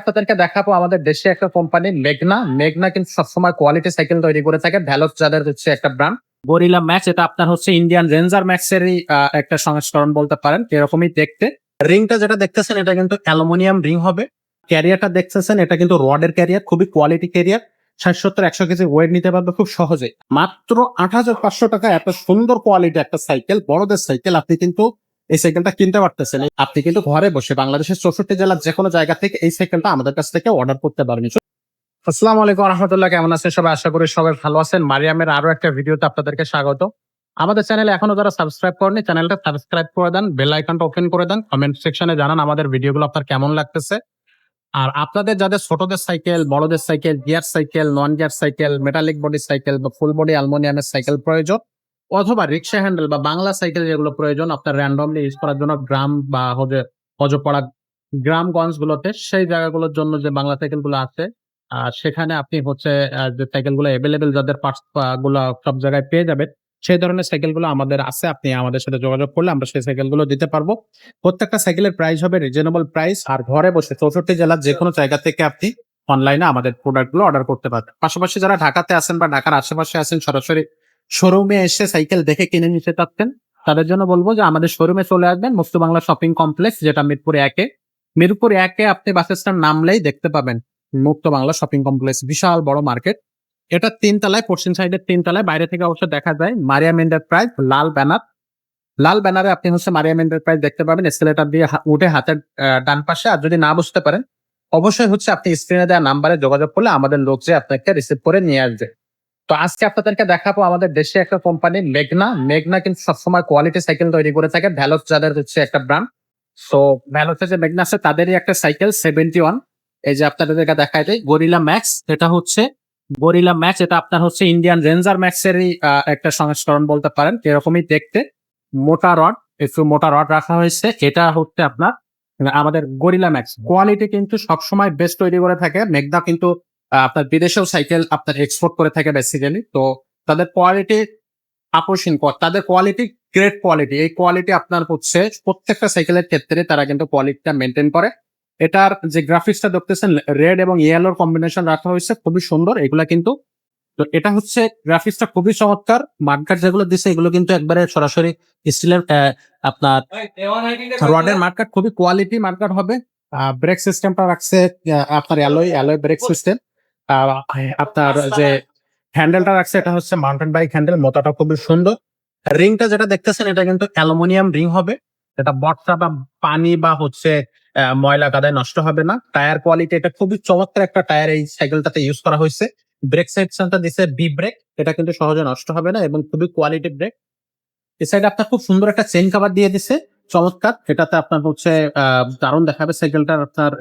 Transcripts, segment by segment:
আপনাদেরকে দেখাবো আমাদের দেশে একটা কোম্পানি মেঘনা। মেঘনা কিন্তু সবসময় কোয়ালিটি সাইকেল তৈরি করে থাকে। ভ্যালস যাদের হচ্ছে একটা ব্র্যান্ড গরিলা ম্যাক্স এটা আপনার হচ্ছে ইন্ডিয়ান রেঞ্জার ম্যাক্স এরই একটা সংস্করণ বলতে পারেন, এরকমই দেখতে। রিংটা যেটা দেখতেছেন, এটা কিন্তু অ্যালুমিনিয়াম রিং হবে। ক্যারিয়ারটা দেখতেছেন, এটা কিন্তু রডের ক্যারিয়ার খুবই কোয়ালিটি ক্যারিয়ার ষাট সত্তর একশো কেজি ওয়েট নিতে পারবে খুব সহজে মাত্র আট হাজার পাঁচশো টাকা, এত সুন্দর কোয়ালিটি একটা সাইকেল বড়দের সাইকেল আপনি কিন্তু এই সাইকেলটা কিনতে পারতেছেন। আপনি কিন্তু ঘরে বসে বাংলাদেশের চৌষট্টি জেলার যে কোনো জায়গা থেকে এই সাইকেলটা আমাদের কাছ থেকে অর্ডার করতে পারবেন। আসসালামু আলাইকুম রহমতুল্লাহ, কেমন আছেন সবাই? আশা করি সবাই ভালো আছেন। মারিয়ামের আরও একটা ভিডিওতে আপনাদেরকে স্বাগত। আমাদের চ্যানেলে এখনও যারা সাবস্ক্রাইব করেনি চ্যানেলটা সাবস্ক্রাইব করে দেন বেল আইকনটা ওপেন করে দেন কমেন্ট সেকশনে জানান আমাদের ভিডিওগুলো আপনার কেমন লাগতেছে। আর আপনাদের যাদের ছোটদের সাইকেল বড়দের cycle gear cycle non gear cycle metallic body cycle বা ফুল বডি অ্যালমোনিয়ামের সাইকেল প্রয়োজন অথবা রিক্সা হ্যান্ডেল বা বাংলা সাইকেল যেগুলো প্রয়োজন আপনার র্যান্ডমলি ইউজ করার জন্য গ্রাম বা হচ্ছে অজপাড়া গ্রামগঞ্জ গুলোতে সেই জায়গাগুলোর জন্য যে বাংলা সাইকেলগুলো আছে আর সেখানে আপনি হচ্ছে যে সাইকেলগুলো এভেলেবেল যাদের পার্টসগুলো সব জায়গায় পেয়ে যাবেন, সেই ধরনের সাইকেলগুলো আমাদের আছে, আপনি আমাদের সাথে যোগাযোগ করলে আমরা সেই সাইকেলগুলো দিতে পারব। প্রত্যেকটা সাইকেলের প্রাইস হবে রিজনেবল প্রাইস আর ঘরে বসে চৌষট্টি জেলার যে কোনো জায়গা থেকে আপনি অনলাইনে আমাদের প্রোডাক্টগুলো অর্ডার করতে পারবেন। পাশাপাশি যারা ঢাকাতে আছেন বা ঢাকার আশেপাশে আছেন সরাসরি শোরুমে এসে সাইকেল দেখে কিনে নিতে চাচ্ছেন, তাদের জন্য বলব যে আমাদের শোরুমে চলে আসবেন মুক্ত বাংলা শপিং কমপ্লেক্স যেটা মিরপুর একে। মিরপুর একে আপনি বাস স্ট্যান্ড নামলেই দেখতে পাবেন মুক্ত বাংলা শপিং কমপ্লেক্স বিশাল বড় মার্কেট এটা তিন তলায় পশ্চিম সাইডের তিন তলায় বাইরে থেকে অবশ্য দেখা যায়, মারিয়াম এন্টারপ্রাইজ লাল ব্যানার লাল ব্যানারে আপনি হচ্ছে মারিয়াম এন্টারপ্রাইজ দেখতে পাবেন এসকেলেটার দিয়ে উঠে হাতের ডান পাশে। আর যদি না বুঝতে পারেন, অবশ্যই হচ্ছে আপনি স্ক্রিনে দেওয়া নাম্বারে যোগাযোগ করলে আমাদের লোক যে আপনাকে রিসিভ করে নিয়ে আসবে। তো আজকে আপনাদেরকে দেখাবো আমাদের দেশে একটা কোম্পানি মেঘনা। মেঘনা কিন্তু সবসময় কোয়ালিটি সাইকেল তৈরি করে থাকে। ভ্যালস যাদের হচ্ছে একটা ব্র্যান্ড সো ভ্যালসের যে মেঘনা আছে তাদেরই একটা সাইকেল সেভেন্টি ওয়ান এই যে আপনাদেরকে দেখায় দেয় গরিলা ম্যাক্স এটা হচ্ছে গরিলা ম্যাক্স এটা আপনার হচ্ছে ইন্ডিয়ান রেঞ্জার ম্যাক্স এরই আহ, একটা সংস্করণ বলতে পারেন। এরকমই দেখতে। মোটা রড একটু মোটা রড রাখা হয়েছে। এটা হচ্ছে আপনার আমাদের গরিলা ম্যাক্স কোয়ালিটি কিন্তু সবসময় বেস্ট তৈরি করে থাকে। মেঘনা কিন্তু আপনার বিদেশেও সাইকেল আপনার এক্সপোর্ট করে থাকে বেসিক্যালি তো তাদের কোয়ালিটি আকর্ষণকর তাদের কোয়ালিটি গ্রেট কোয়ালিটি এই কোয়ালিটি আপনার হচ্ছে প্রত্যেকটা সাইকেলের ক্ষেত্রে তারা কিন্তু কোয়ালিটিটা মেনটেন করে। এটার যে গ্রাফিক্সটা দেখতেছেন রেড এবং ইয়েলোর কম্বিনেশন রাখা হয়েছে, খুবই সুন্দর, এগুলা কিন্তু তো এটা হচ্ছে গ্রাফিক্সটা খুবই চমৎকার মার্কার যেগুলো দিছে, এগুলো কিন্তু একবারে সরাসরি স্টিলের আপনার রডের মার্কার খুবই কোয়ালিটি মার্কার হবে। ব্রেক সিস্টেমটা রাখছে আপনার অ্যালয় অ্যালয় ব্রেক সিস্টেম আপনার যে হ্যান্ডেলটা রাখছে এটা হচ্ছে মাউন্টেন বাইক হ্যান্ডেল মোটাটা খুবই সুন্দর। রিংটা যেটা দেখতেছেন এটা কিন্তু অ্যালুমিনিয়াম রিং হবে। এটা বর্ষা বা পানি বা হচ্ছে ময়লা কাদায় নষ্ট হবে না। টায়ার কোয়ালিটি এটা খুবই চমৎকার একটা টায়ার এই সাইকেলটাতে ইউজ করা হয়েছে। ব্রেক সেকশনটা দিছে বি ব্রেক এটা কিন্তু সহজে নষ্ট হবে না এবং খুবই কোয়ালিটি ব্রেক এই সাইডে আপনার খুব সুন্দর একটা চেন কাভার দিয়ে দিছে চমৎকার। এটাতে আপনার হচ্ছে আহ, দারুণ দেখাবে সাইকেলটার আপনার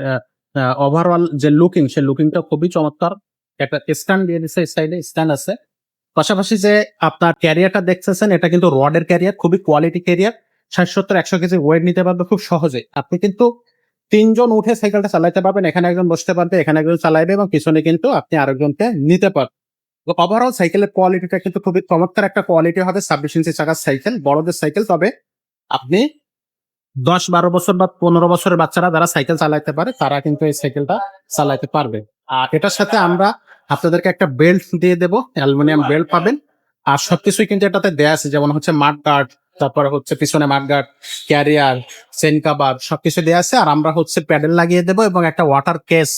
ওভারঅল যে লুকিং সেই লুকিংটা খুবই চমৎকার। একটা স্ট্যান্ড দিয়ে এই সাইডে স্ট্যান্ড আছে। পাশাপাশি যে আপনার ক্যারিয়ারটা দেখতেছেন, এটা কিন্তু রডের ক্যারিয়ার খুবই কোয়ালিটি ক্যারিয়ার ষাট সত্তর একশো কেজি ওয়েট নিতে পারবে খুব সহজে। আপনি কিন্তু তিনজন উঠে সাইকেলটা চালাইতে পারবেন, এখানে একজন বসতে পারবে, এখানে একজন চালাইবে এবং পিছনে কিন্তু আপনি আরেকজনকে নিতে পারবেন। ওভারঅল সাইকেলের কোয়ালিটিটা কিন্তু খুবই চমৎকার একটা কোয়ালিটি হবে, ছাব্বিশ ইঞ্চি চাকার সাইকেল বড়দের সাইকেল তবে আপনি দশ বারো বছর বা পনেরো বছরের বাচ্চারা যারা সাইকেল চালাইতে পারে, তারা কিন্তু এই সাইকেলটা চালাইতে পারবে। আর এটার সাথে আমরা আপনাদেরকে একটা বেল্ট দিয়ে দেবো, অ্যালুমিনিয়াম বেল্ট পাবেন। আর সবকিছুই কিন্তু এটাতে দেয়া আছে, যেমন হচ্ছে মাঠ গার্ড, তারপরে হচ্ছে পিছনে মাঠ গার্ড, ক্যারিয়ার চেন কাবার সবকিছু দেয়া আছে। আর আমরা হচ্ছে প্যাডেল লাগিয়ে দেবো এবং একটা ওয়াটার কেস,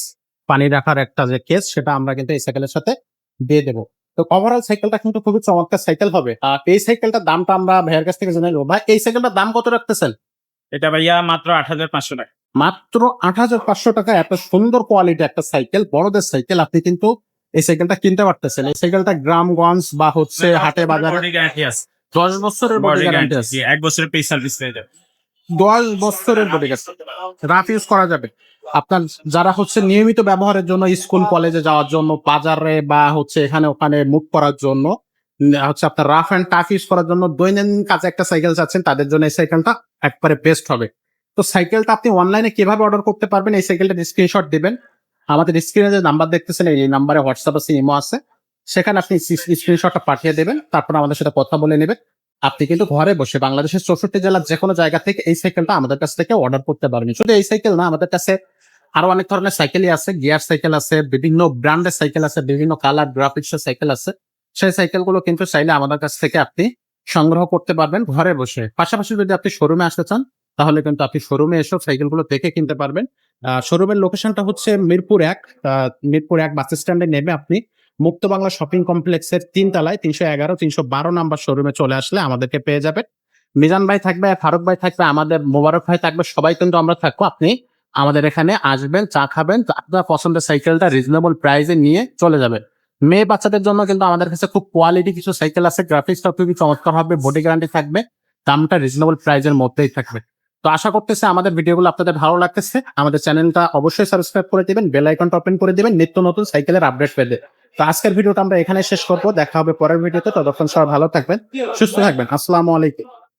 পানি রাখার একটা যে কেস, সেটা আমরা কিন্তু এই সাইকেলের সাথে দিয়ে দেবো। তো ওভারঅল সাইকেলটা কিন্তু খুবই চমৎকার সাইকেল হবে। আর এই সাইকেলটার দামটা আমরা ভাইয়ের কাছ থেকে জেনে নেব। ভাই, এই সাইকেলটার দাম কত রাখতেছেন? এটা ভাইয়া মাত্র আট হাজার পাঁচশো টাকা। মাত্র আট হাজার পাঁচশো টাকা এত সুন্দর কোয়ালিটি একটা সাইকেল বড়দের সাইকেল আপনি কিন্তু এই সাইকেলটা কিনতে পারতেছেন। এই সাইকেলটা গ্রামগঞ্জ বা হচ্ছে হাটে বাজারে দশ বছরের বডি গ্যারান্টি আছে। এক বছরের পেজ সার্ভিস পেয়ে যাবে দশ বছরের বডি গ্যারান্টি রাফ ইউজ করা যাবে। আপনার যারা হচ্ছে নিয়মিত ব্যবহারের জন্য স্কুল কলেজে যাওয়ার জন্য বাজারে বা হচ্ছে এখানে ওখানে মুভ করার জন্য হচ্ছে আপনার রাফ অ্যান্ড টাফ ইউজ করার জন্য দৈনন্দিন কাজে একটা সাইকেল চাচ্ছেন তাদের জন্য এই সাইকেলটা একবারে বেস্ট হবে। তো সাইকেলটা আপনি অনলাইনে কীভাবে অর্ডার করতে পারবেন, এই সাইকেলটা স্ক্রিনশট দিবেন। আমাদের স্ক্রিনে যে নাম্বার দেখতেছেন, এই নাম্বারে হোয়াটসঅ্যাপ আছে ইমো আছে। সেখানে আপনি স্ক্রিনশটটা পাঠিয়ে দেবেন, তারপর আমাদের সাথে কথা বলে নেবেন। আপনি কিন্তু ঘরে বসে বাংলাদেশের চৌষট্টি জেলার যে কোনো জায়গা থেকে এই সাইকেলটা আমাদের কাছ থেকে অর্ডার করতে পারবেন। শুধু এই সাইকেল না, আমাদের কাছে আরও অনেক ধরনের সাইকেলই আছে গিয়ার সাইকেল আছে, বিভিন্ন ব্র্যান্ডের সাইকেল আছে, বিভিন্ন কালার গ্রাফিক্সের সাইকেল আছে। সেই সাইকেলগুলো কিন্তু চাইলে আমাদের কাছ থেকে আপনি সংগ্রহ করতে পারবেন ঘরে বসে। পাশাপাশি যদি আপনি শোরুমে আসতে চান, তাহলে কিন্তু আপনি শোরুমে এসেও সাইকেলগুলো দেখে কিনতে পারবেন। শোরুমের লোকেশনটা হচ্ছে মিরপুর এক। মিরপুর এক বাস স্ট্যান্ডে নেমে আপনি মুক্ত বাংলা শপিং কমপ্লেক্সের তিন তলায় তিনশো এগারো, তিনশো বারো নাম্বার শোরুমে চলে আসলে আমাদেরকে পেয়ে যাবেন। মিজান ভাই থাকবে, ফারুক ভাই থাকবে, আমাদের মোবারক ভাই থাকবে, সবাই কিন্তু আমরা থাকব। আপনি আমাদের এখানে আসবেন, চা খাবেন, আপনার পছন্দের সাইকেলটা রিজনেবল প্রাইসে নিয়ে চলে যাবেন। মেয়ে বাচ্চাদের জন্য কিন্তু আমাদের কাছে খুব কোয়ালিটি কিছু সাইকেল আছে গ্রাফিক্সটা খুবই চমৎকার হবে বডি গ্যারান্টি থাকবে, দামটা রিজনেবল প্রাইসের মধ্যেই থাকবে। তো আশা করতেছে আমাদের ভিডিওগুলো আপনাদের ভালো লাগতেছে, আমাদের চ্যানেলটা অবশ্যই সাবস্ক্রাইব করে দিবেন বেল আইকনটা ওপেন করে দিবেন, নিত্য নতুন সাইকেলের আপডেট পেতে। তো আজকের ভিডিওটা আমরা এখানে শেষ করব, দেখা হবে পরের ভিডিওতে, ততক্ষণ সবাই ভালো থাকবেন, সুস্থ থাকবেন, আসসালামু আলাইকুম।